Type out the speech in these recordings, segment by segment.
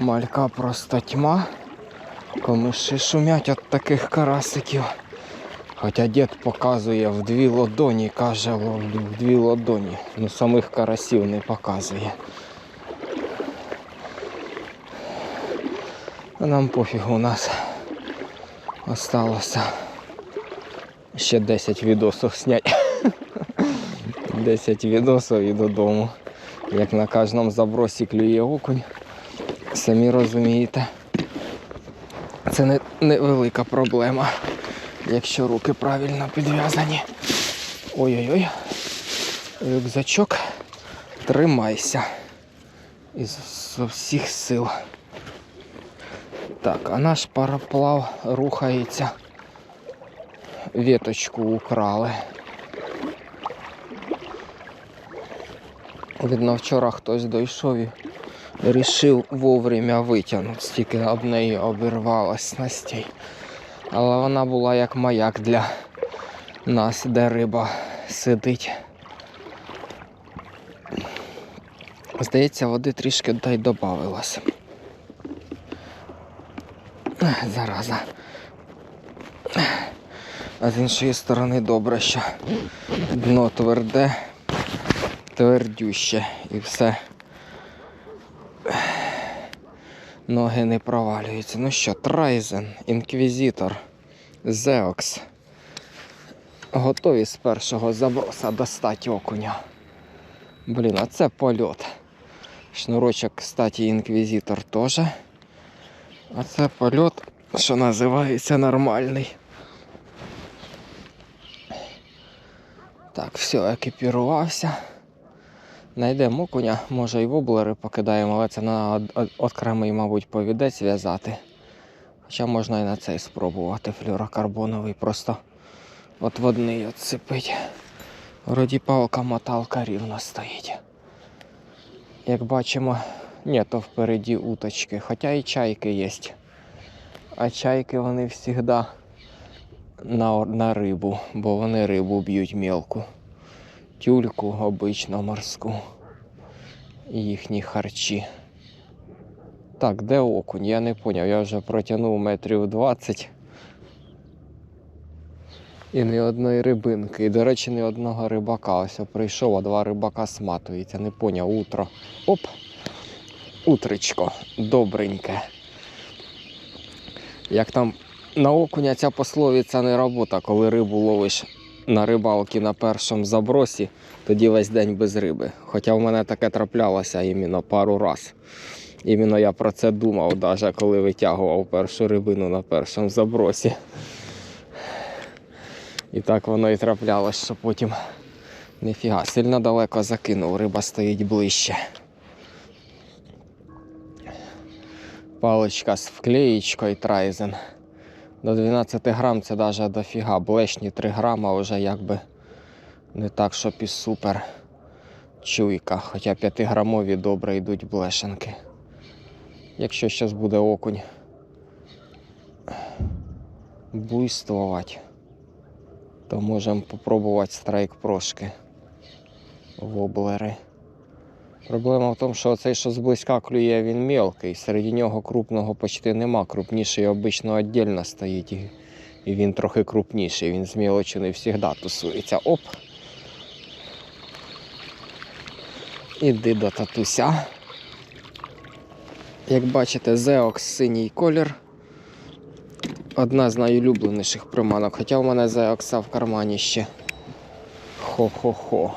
Малька просто тьма. Комиші шумять від таких карасиків. Хоча дід показує в дві ладоні, каже, ловлю в дві ладоні. Ну самих карасів не показує. А нам пофіг у нас осталося ще 10 відосів зняти. 10 відосів і додому. Як на кожному забросі клює окунь. Самі розумієте. Це не невелика проблема, якщо руки правильно підв'язані. Ой-ой-ой. Рюкзачок. Тримайся. Із з усіх сил. Так, а наш пароплав рухається. Віточку украли. Видно, вчора хтось дійшов і Рішив вовремя витягнути, стільки об неї обірвалась снастей. Але вона була як маяк для нас, де риба сидить. Здається, води трішки дай додавилось. Зараза. А з іншої сторони добре, що дно тверде, твердюще і все ноги не провалюються. Ну що, Трайзен, Інквізитор, Зеокс. Готові з першого заброса достати окуня. Блін, а це польот. Шнурочок, кстати, інквізитор теж. А це польот, що називається нормальний. Так, все, екіпірувався. Найдемо окуня, може і воблери покидаємо, але це на окремий, мабуть, повідець в'язати. Хоча можна і на цей спробувати флюрокарбоновий, просто от водний отсипить. Вроді палка моталка рівно стоїть. Як бачимо, ні, то впереді уточки, хоча і чайки є. А чайки вони завжди на, на рибу, бо вони рибу б'ють мілку тюльку обично морську. І їхні харчі. Так, де окунь? Я не поняв, я вже протягнув метрів 20. І ні одної рибинки. І, до речі, ні одного рибака. Ось прийшов, а два рибака сматується. Не поняв, утро. Оп! Утречко, добреньке. Як там на окуня ця пословиця не робота, коли рибу ловиш на рибалки на першому забросі, тоді весь день без риби. Хоча в мене таке траплялося іменно пару раз. Іменно я про це думав, навіть коли витягував першу рибину на першому забросі. І так воно і траплялось, що потім ніфіга, сильно далеко закинув, риба стоїть ближче. Паличка з вклеєчкою Трайзен. До 12 грам це навіть дофіга. Блешні 3 грама вже якби не так, щоб і супер чуйка. Хоча 5 грамові добре йдуть блешенки. Якщо зараз буде окунь буйствувати, то можемо спробувати страйк прошки воблери. Проблема в тому, що цей, що зблизька клює, він мелкий. Серед нього крупного почти нема. Крупніший обично віддільно стоїть. І, він трохи крупніший. Він з мелочі не завжди тусується. Оп. Іди до татуся. Як бачите, Зеокс синій колір. Одна з найулюбленіших приманок. Хоча в мене Зеокса в кармані ще. Хо-хо-хо.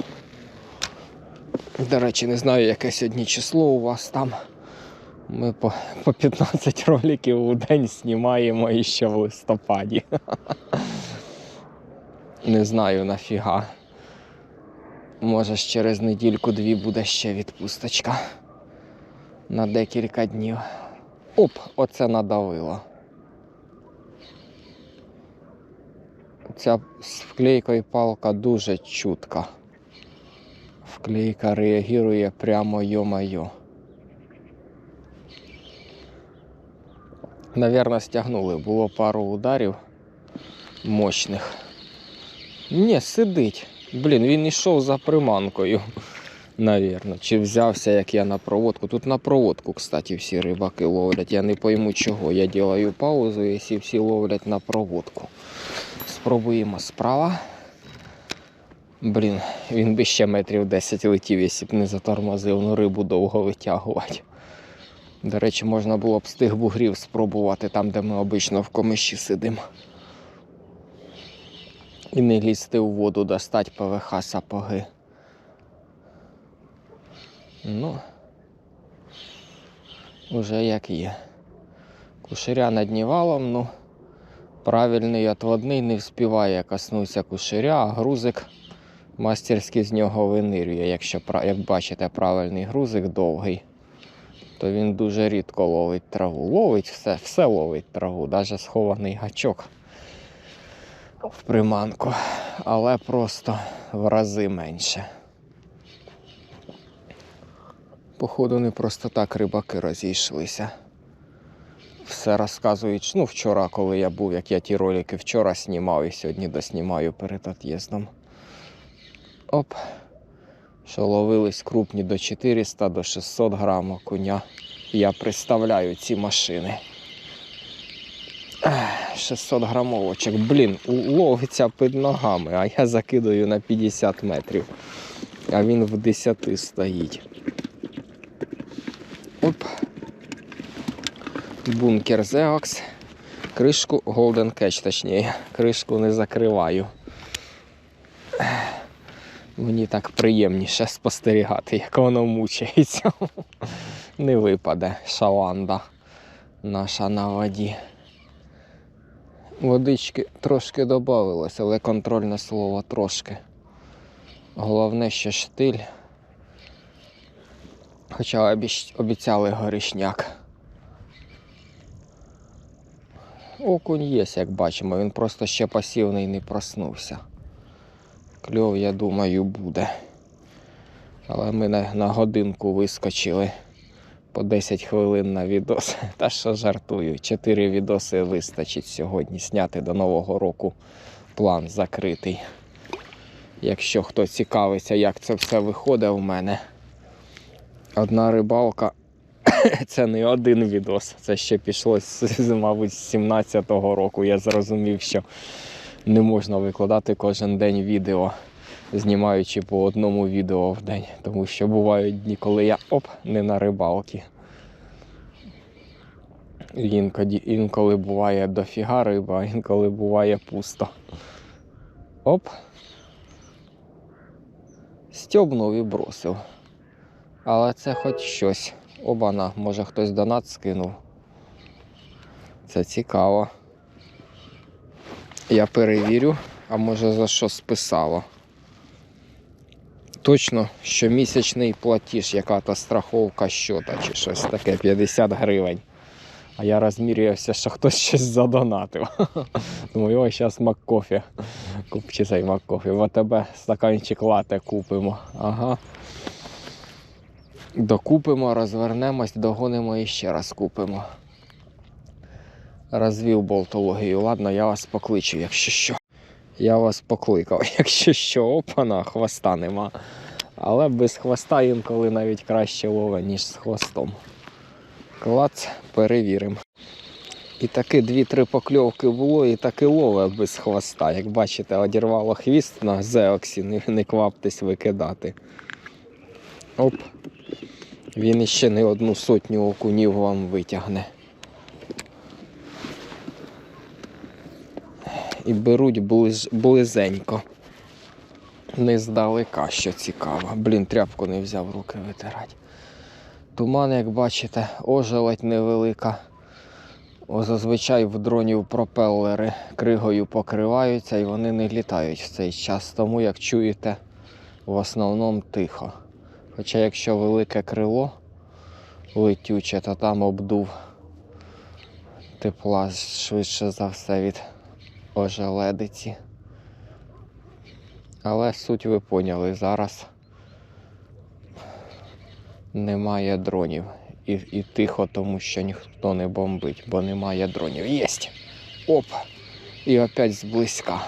До речі, не знаю, яке сьогодні число у вас там. Ми по, по 15 роликів у день знімаємо і ще в листопаді. Не знаю нафіга. Може, через недільку-дві буде ще відпусточка. На декілька днів. Оп, оце надавило. Ця з вклейкою палка дуже чутка. Вклейка реагує прямо йо-майо. Навірно, стягнули. Було пару ударів мощних. Ні, сидить. Блін, він йшов за приманкою. Навірно. Чи взявся, як я на проводку. Тут на проводку, кстати, всі рибаки ловлять. Я не пойму чого. Я ділаю паузу, якщо всі ловлять на проводку. Спробуємо справа. Блін, він би ще метрів 10 летів, якщо б не затормозив, ну рибу довго витягувати. До речі, можна було б з тих бугрів спробувати там, де ми обично в комиші сидимо. І не лізти у воду, достати ПВХ сапоги. Ну, уже як є. Куширя над днівалом, ну, правильний отводний не вспіває коснутися куширя, а грузик мастерськи з нього винирює. Якщо, як бачите, правильний грузик довгий, то він дуже рідко ловить траву. Ловить все, все ловить траву, навіть схований гачок в приманку, але просто в рази менше. Походу, не просто так рибаки розійшлися. Все розказують. Ну, вчора, коли я був, як я ті ролики вчора знімав і сьогодні доснімаю перед от'їздом. Оп. Що ловились крупні до 400 до 600 грам окуня. Я представляю ці машини. 600 грамовочок. Блін, ловиться під ногами, а я закидаю на 50 метрів. А він в 10 стоїть. Оп. Бункер Zeox. Кришку Golden Catch, точніше. Кришку не закриваю. Мені так приємніше спостерігати, як воно мучається. Не випаде шаланда наша на воді. Водички трошки додавилось, але контрольне слово трошки. Головне, що штиль. Хоча обіцяли горішняк. Окунь є, як бачимо, він просто ще пасівний не проснувся. Кльов, я думаю, буде. Але ми на, годинку вискочили по 10 хвилин на відос. Та що жартую, 4 відоси вистачить сьогодні зняти до Нового року. План закритий. Якщо хто цікавиться, як це все виходить у мене. Одна рибалка це не один відос. Це ще пішло, мабуть, з 17-го року. Я зрозумів, що не можна викладати кожен день відео, знімаючи по одному відео в день. Тому що бувають дні, коли я оп, не на рибалці. Інколи, інколи буває дофіга риба, інколи буває пусто. Оп. Стьобнув і бросив. Але це хоч щось. Обана, може хтось донат скинув. Це цікаво. Я перевірю, а може за що списало. Точно щомісячний платіж, яка то страховка щота чи щось таке 50 гривень. А я розмірювався, що хтось щось задонатив. Думаю, ой, зараз Маккофі. Купчи цей Маккофі. В АТБ стаканчик лате купимо. Ага. Докупимо, розвернемось, догонимо і ще раз купимо. Розвів болтологію. Ладно, я вас покличу, якщо що. Я вас покликав, якщо що, опана, хвоста нема. Але без хвоста інколи навіть краще лове, ніж з хвостом. Клац, перевіримо. І таки дві-три покльовки було, і таки лове без хвоста. Як бачите, одірвало хвіст на зеоксі, не кваптесь викидати. Оп. Він іще не одну сотню окунів вам витягне. І беруть ближ, близенько. Не здалека, що цікаво. Блін, тряпку не взяв руки витирати. Туман, як бачите, ожеледь невелика. О, зазвичай в дронів пропелери кригою покриваються і вони не літають в цей час. Тому, як чуєте, в основному тихо. Хоча якщо велике крило летюче, то там обдув тепла швидше за все від ожеледиці. Але суть ви поняли, зараз немає дронів. І, і тихо, тому що ніхто не бомбить, бо немає дронів. Єсть! Оп! І опять зблизька.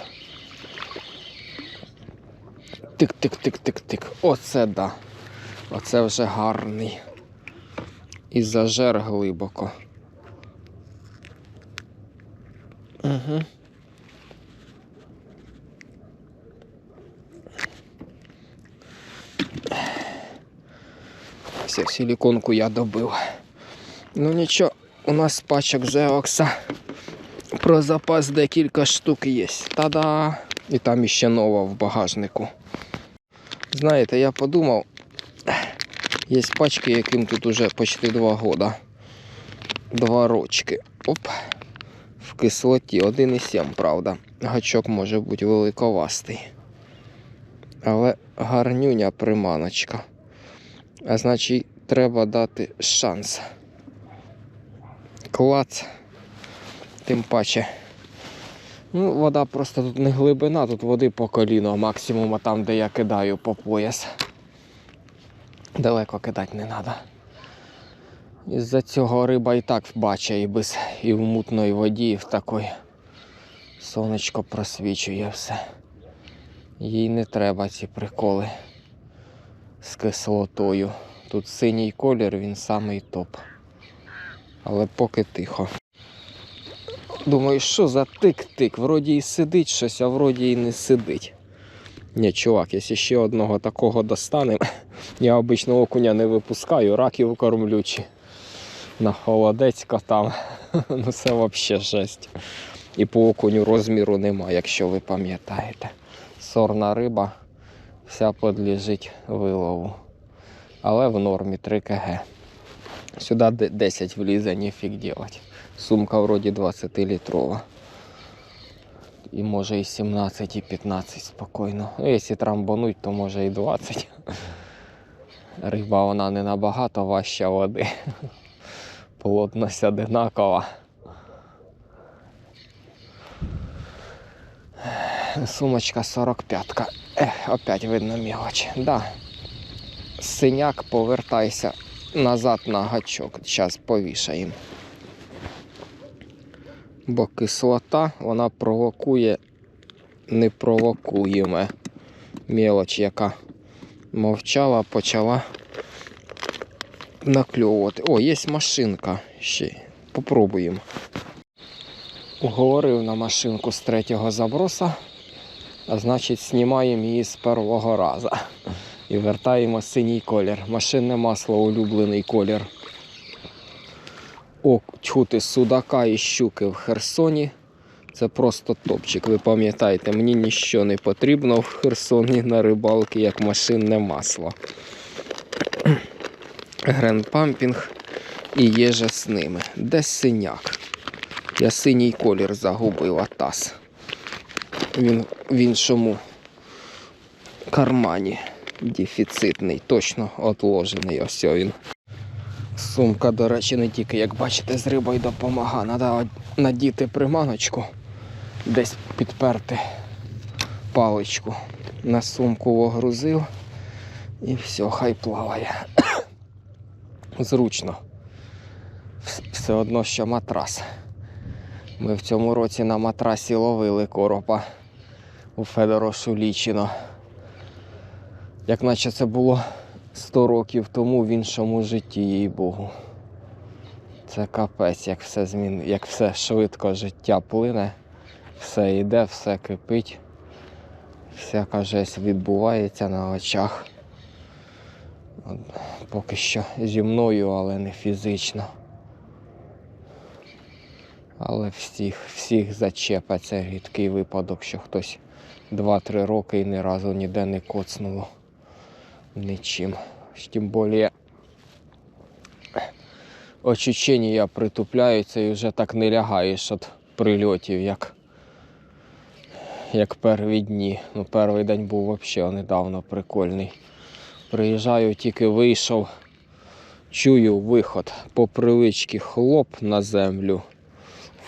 Тик-тик-тик-тик-тик. Оце да. Оце вже гарний. І зажер глибоко. Угу. Все, силіконку я добив. Ну нічого, у нас пачок Зеокса про запас декілька штук є. Та-да! І там іще нова в багажнику. Знаєте, я подумав, є пачки, яким тут уже почти два года. Два рочки. Оп. В кислоті 1,7, правда. Гачок може бути великовастий. Але гарнюня приманочка. А значить, треба дати шанс. Клац. Тим паче. Ну, вода просто тут не глибина, тут води по коліно, максимум а там, де я кидаю по пояс. Далеко кидати не треба. Із-за цього риба і так бачить і без і в мутної воді, і в такої. Сонечко просвічує все. Їй не треба ці приколи з кислотою. Тут синій колір, він самий топ. Але поки тихо. Думаю, що за тик-тик? Вроді і сидить щось, а вроді і не сидить. Ні, чувак, якщо ще одного такого достанемо, я обично окуня не випускаю, раків кормлючі. На холодецько там. ну це взагалі жесть. І по окуню розміру нема, якщо ви пам'ятаєте. Сорна риба вся подлежить вилову. Але в нормі 3 кг. Сюди 10 влізе, ніфіг делать. Сумка вроді 20-літрова. І може і 17, і 15 спокійно. Ну, якщо трамбануть, то може і 20. Риба вона не набагато важча води. Плотність одинакова. Сумочка 45-ка. Ех, опять видно мелочь. Да. Синяк, повертайся назад на гачок. Зараз повішаємо. Бо кислота вона провокує непровокуєме. Мелоч, яка мовчала, почала накльовувати. О, є машинка ще. Попробуємо. Уговорив на машинку з третього заброса, а значить знімаємо її з першого разу. І вертаємо синій колір. Машинне масло улюблений колір. О, чути судака і щуки в Херсоні. Це просто топчик. Ви пам'ятаєте, мені нічого не потрібно в Херсоні на рибалки, як машинне масло. Гренпампінг і є же з ними. Де синяк? Я синій колір загубив, атас. Він в іншому кармані. Дефіцитний, точно отложений. Ось він. Сумка, до речі, не тільки, як бачите, з рибою допомагає. Треба надіти приманочку, десь підперти паличку. На сумку вогрузив і все, хай плаває. Зручно. Все одно, що матрас. Ми в цьому році на матрасі ловили коропа у Федоро Шулічино. Як наче це було 100 років тому в іншому житті, їй Богу. Це капець, як все змін... як все швидко життя плине, все йде, все кипить, всяка жесть відбувається на очах. От, Поки що зі мною, але не фізично. Але всіх, всіх зачепа це рідкий випадок, що хтось 2-3 роки і ні разу ніде не коцнуло нічим. Тим більше очучення притупляються і вже так не лягаєш від прильотів, як, як перві дні. Ну, перший день був взагалі недавно прикольний. Приїжджаю, тільки вийшов, чую виход по привичці хлоп на землю.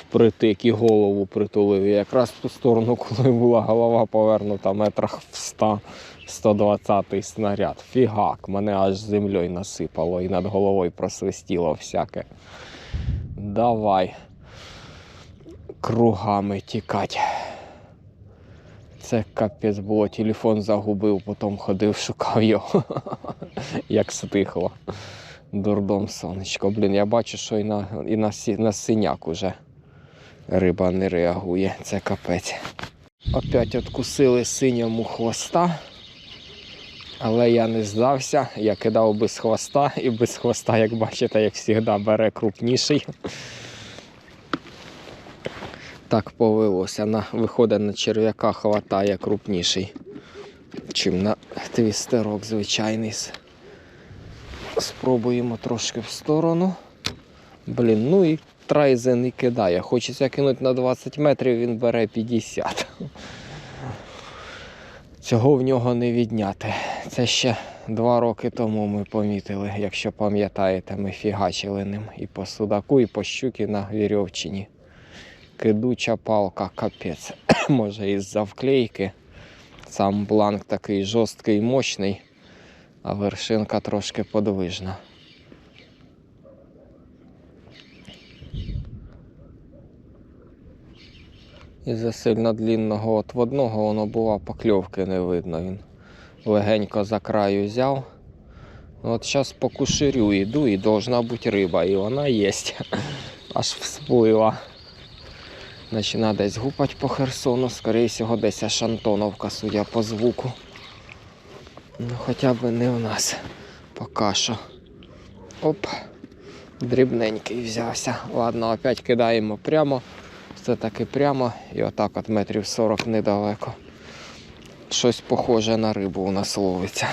Впритик і голову притулив. І якраз в ту сторону, коли була голова повернута метрах в 100 120-й снаряд. Фігак, мене аж землею насипало і над головою просвистіло всяке. Давай кругами тікать. Це капець було, телефон загубив, потім ходив, шукав його. Як стихло. Дурдом сонечко. Блін, я бачу, що і на, і на, синяк уже риба не реагує. Це капець. Опять откусили синьому хвоста. Але я не здався, я кидав без хвоста, і без хвоста, як бачите, як завжди, бере крупніший. Так повелося. На, виходить на черв'яка хватає крупніший, чим на твістерок звичайний. Спробуємо трошки в сторону. Блін, ну і трайзен і кидає. Хочеться кинути на 20 метрів, він бере 50. Цього в нього не відняти. Це ще два роки тому ми помітили, якщо пам'ятаєте, ми фігачили ним і по судаку, і по щуки на вірьовчині. Кидуча палка, капець. Може із-за вклейки. Сам бланк такий жорсткий, мощний, а вершинка трошки подвижна. Із-за сильно длінного отводного воно бува покльовки не видно. Він легенько за краю взяв. От зараз по куширю йду і должна бути риба, і вона є. Аж всплила. Почина десь гупать по Херсону, скоріше всього, десь аж Антоновка, судя по звуку. Ну, хоча б не у нас поки що. Оп, дрібненький взявся. Ладно, опять кидаємо прямо. Все таки прямо і отак от метрів 40 недалеко. Щось похоже на рибу у нас ловиться.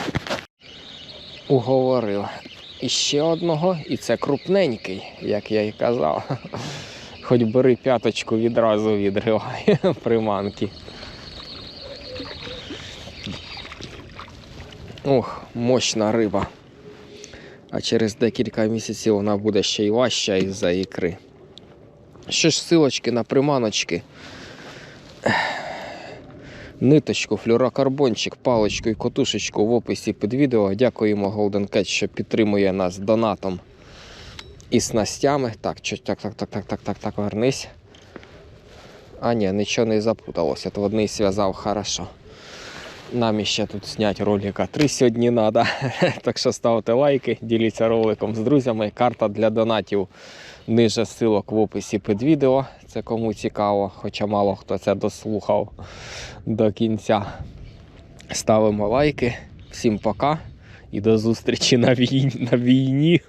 Уговорив. І ще одного, і це крупненький, як я і казав. Хоч бери п'яточку відразу відривай приманки. Ох, мощна риба. А через декілька місяців вона буде ще й важча із-за ікри. Ще ж силочки на приманочки. Ниточку, флюрокарбончик, паличку і котушечку в описі під відео. Дякуємо Golden Cat, що підтримує нас донатом і снастями. Так, так, так, так, так, так, так, так, вернись. А ні, нічого не запуталося. То одний зв'язав хорошо. Нам іще тут зняти ролика три сьогодні треба. Так що ставте лайки, діліться роликом з друзями. Карта для донатів ниже ссылок в описі під відео. Це кому цікаво, хоча мало хто це дослухав до кінця. Ставимо лайки. Всім пока і до зустрічі на війні. На війні.